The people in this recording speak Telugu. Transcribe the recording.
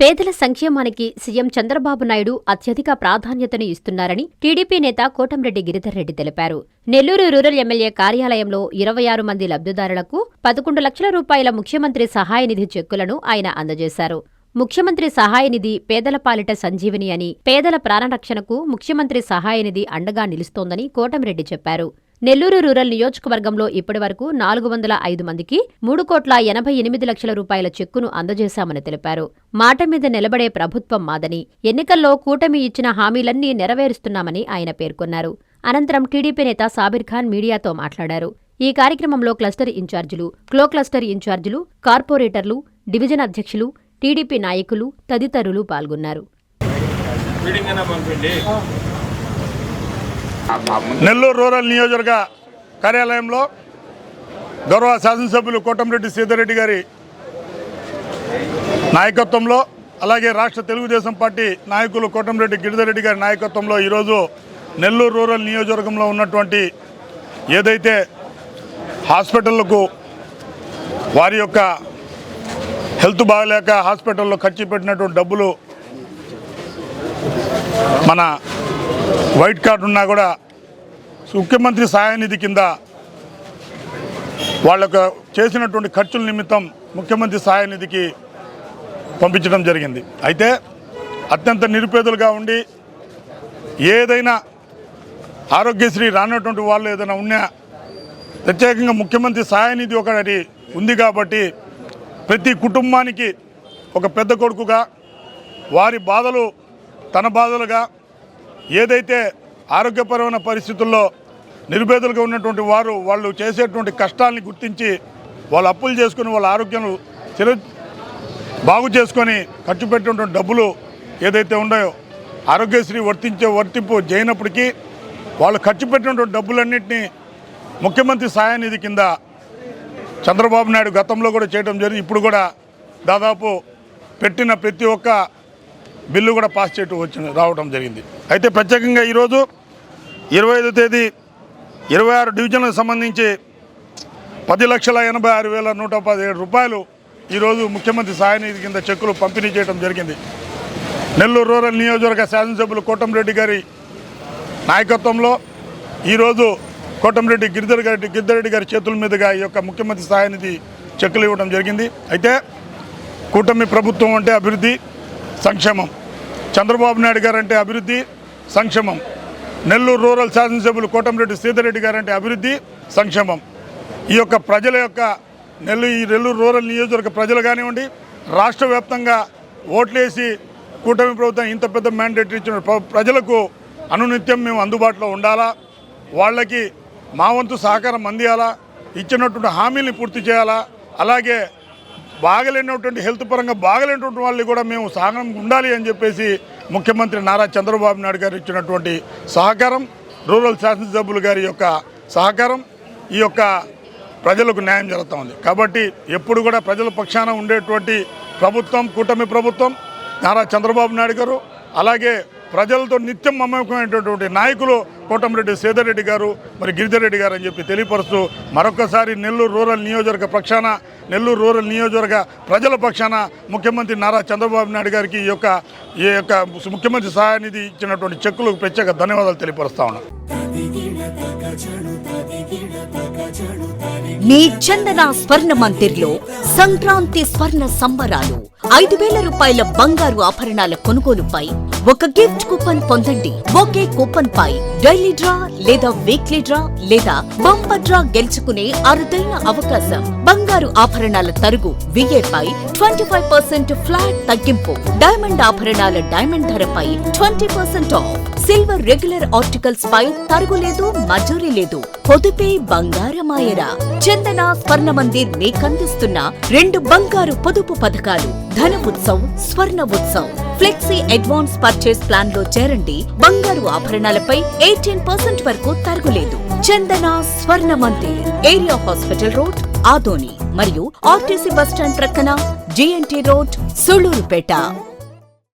పేదల సంక్షేమానికి సీఎం చంద్రబాబు నాయుడు అత్యధిక ప్రాధాన్యతను ఇస్తున్నారని టీడీపీ నేత కోటంరెడ్డి గిరిధర్ రెడ్డి తెలిపారు. నెల్లూరు రూరల్ ఎమ్మెల్యే కార్యాలయంలో ఇరవై ఆరు మంది లబ్ధిదారులకు పదకొండు లక్షల రూపాయల ముఖ్యమంత్రి సహాయ నిధి చెక్కులను ఆయన అందజేశారు. ముఖ్యమంత్రి సహాయ నిధి పేదల పాలిట సంజీవిని అని పేదల ప్రాణరక్షణకు ముఖ్యమంత్రి సహాయ నిధి అండగా నిలుస్తోందని కోటంరెడ్డి చెప్పారు. నెల్లూరు రూరల్ నియోజకవర్గంలో ఇప్పటివరకు నాలుగు వందల ఐదు మందికి మూడు కోట్ల ఎనభై ఎనిమిది లక్షల రూపాయల చెక్కును అందజేశామని తెలిపారు. మాట మీద నిలబడే ప్రభుత్వం మాదని ఎన్నికల్లో కూటమి ఇచ్చిన హామీలన్నీ నెరవేరుస్తున్నామని ఆయన పేర్కొన్నారు. అనంతరం టీడీపీ నేత సాబిర్ ఖాన్ మీడియాతో మాట్లాడారు. ఈ కార్యక్రమంలో క్లస్టర్ ఇన్ఛార్జీలు క్లో క్లస్టర్ ఇన్ఛార్జీలు కార్పొరేటర్లు డివిజన్ అధ్యక్షులు టీడీపీ నాయకులు తదితరులు పాల్గొన్నారు. నెల్లూరు రూరల్ నియోజకవర్గ కార్యాలయంలో గౌరవ శాసనసభ్యులు కోటంరెడ్డి సీతారెడ్డి గారి నాయకత్వంలో అలాగే రాష్ట్ర తెలుగుదేశం పార్టీ నాయకులు కోటంరెడ్డి గిరిధరెడ్డి గారి నాయకత్వంలో ఈరోజు నెల్లూరు రూరల్ నియోజకవర్గంలో ఉన్నటువంటి ఏదైతే హాస్పిటళ్ళకు వారి యొక్క హెల్త్ బాగలేక హాస్పిటల్లో ఖర్చు పెట్టినటువంటి డబ్బులు మన వైట్ కార్డు ఉన్నా కూడా ముఖ్యమంత్రి సహాయ నిధి కింద వాళ్ళకు చేసినటువంటి ఖర్చుల నిమిత్తం ముఖ్యమంత్రి సహాయ నిధికి పంపించడం జరిగింది. అయితే అత్యంత నిరుపేదలుగా ఉండి ఏదైనా ఆరోగ్యశ్రీ రానటువంటి వాళ్ళు ఏదైనా ఉన్నా ప్రత్యేకంగా ముఖ్యమంత్రి సహాయ నిధి ఒకటి ఉంది కాబట్టి ప్రతి కుటుంబానికి ఒక పెద్ద కొడుకుగా వారి బాధలు తన బాధలుగా ఏదైతే ఆరోగ్యపరమైన పరిస్థితుల్లో నిరుపేదలుగా ఉన్నటువంటి వారు వాళ్ళు చేసేటువంటి కష్టాలని గుర్తించి వాళ్ళు అప్పులు చేసుకుని వాళ్ళ ఆరోగ్యం చిరు బాగు చేసుకొని ఖర్చు పెట్టినటువంటి డబ్బులు ఏదైతే ఉన్నాయో ఆరోగ్యశ్రీ వర్తించే వర్తింపు చేయనప్పటికీ వాళ్ళు ఖర్చు పెట్టినటువంటి డబ్బులన్నింటినీ ముఖ్యమంత్రి సహాయ నిధి కింద చంద్రబాబు నాయుడు గతంలో కూడా చేయడం జరిగింది. ఇప్పుడు కూడా దాదాపు పెట్టిన ప్రతి ఒక్క బిల్లు కూడా పాస్ చేయటం వచ్చిన రావడం జరిగింది. అయితే ప్రత్యేకంగా ఈరోజు ఇరవై ఐదో తేదీ ఇరవై ఆరు డివిజన్లకు సంబంధించి పది లక్షల ఎనభై ఆరు వేల నూట పదిహేడు రూపాయలు ఈరోజు ముఖ్యమంత్రి సహాయనిధి కింద చెక్కులు పంపిణీ చేయడం జరిగింది. నెల్లూరు రూరల్ నియోజకవర్గ శాసనసభ్యులు కోటంరెడ్డి గారి నాయకత్వంలో ఈరోజు కోటంరెడ్డి గిరిధర్ గారి గిరిధరెడ్డి గారి చేతుల మీదుగా ఈ యొక్క ముఖ్యమంత్రి సహాయనిధి చెక్కులు ఇవ్వడం జరిగింది. అయితే కూటమి ప్రభుత్వం అంటే అభివృద్ధి సంక్షేమం. చంద్రబాబు నాయుడు గారంటే అభివృద్ధి సంక్షేమం. నెల్లూరు రూరల్ శాసనసభ్యులు కోటంరెడ్డి సీతారెడ్డి గారంటే అభివృద్ధి సంక్షేమం. ఈ యొక్క ప్రజల యొక్క నెల్లూరు ఈ నెల్లూరు రూరల్ నియోజకవర్గ ప్రజలు కానివ్వండి రాష్ట్ర వ్యాప్తంగా ఓట్లేసి కూటమి ప్రభుత్వం ఇంత పెద్ద మ్యాండేట్ ఇచ్చిన ప్ర- ప్రజలకు అనునిత్యం మేము అందుబాటులో ఉండాలా? వాళ్ళకి మా వంతు సహకారం అందియాలా? ఇచ్చినటువంటి హామీల్ని పూర్తి చేయాలా? అలాగే బాగలేనటువంటి హెల్త్ పరంగా బాగలేనటువంటి వాళ్ళు కూడా మేము సహనం ఉండాలి అని చెప్పేసి ముఖ్యమంత్రి నారా చంద్రబాబు నాయుడు గారు ఇచ్చినటువంటి సహకారం రూరల్ శాసనసభ్యులు గారి యొక్క సహకారం ఈ యొక్క ప్రజలకు న్యాయం జరుగుతూ ఉంది. కాబట్టి ఎప్పుడు కూడా ప్రజల పక్షాన ఉండేటువంటి ప్రభుత్వం కూటమి ప్రభుత్వం నారా చంద్రబాబు నాయుడు గారు అలాగే ప్రజలతో నిత్యం మమేకమైనటువంటి నాయకులు కోటమిరెడ్డి సేదరెడ్డి గారు మరి గిరిధరెడ్డి గారు అని చెప్పి తెలియపరుస్తూ మరొకసారి నెల్లూరు రూరల్ నియోజకవర్గ పక్షాన నెల్లూరు రూరల్ నియోజకవర్గ ప్రజల పక్షాన ముఖ్యమంత్రి నారా చంద్రబాబు నాయుడు గారికి ఈ యొక్క ఈ యొక్క ముఖ్యమంత్రి సహాయనిధి ఇచ్చినటువంటి చెక్కులకు ప్రత్యేక ధన్యవాదాలు తెలియపరుస్తా ఉన్నాను మీ చందన స్వర్ణ మందిర్లో సంక్రాంతి స్వర్ణ సంబరాలు. ఐదు వేల రూపాయల బంగారు ఆభరణాల కొనుగోలుపై ఒక గిఫ్ట్ కూపన్ పొందండి. ఒకే కూపన్ పై డైలీ డ్రా లేదా వీక్లీ డ్రా లేదా బంపర్ డ్రా గెలుచుకునే అరుదైన అవకాశం. బంగారు ఆభరణాల తరుగు విఏపై ట్వంటీ ఫైవ్ పర్సెంట్ ఫ్లాట్ తగ్గింపు. డైమండ్ ఆభరణాల డైమండ్ ధరపై twenty percent off silver regular articles పై తరుగులేదు మజూరీ లేదు. పొదుపే బంగారమాయరా చందన స్వర్ణ మందిర్ మీకందిస్తున్న రెండు బంగారు పొదుపు పథకాలు. Dhana Utsav Swarna Utsav. Flexi advance purchase ప్లాన్లో చేరండి. బంగారు ఆభరణాలపై ఎయిటీన్ పర్సెంట్ వరకు తరుగులేదు Chandana Swarna Mandir. Area hospital road Adoni. మరియు ఆర్టీసీ బస్టాండ్ ప్రక్కన జిఎన్టీ రోడ్ సుళూరుపేట.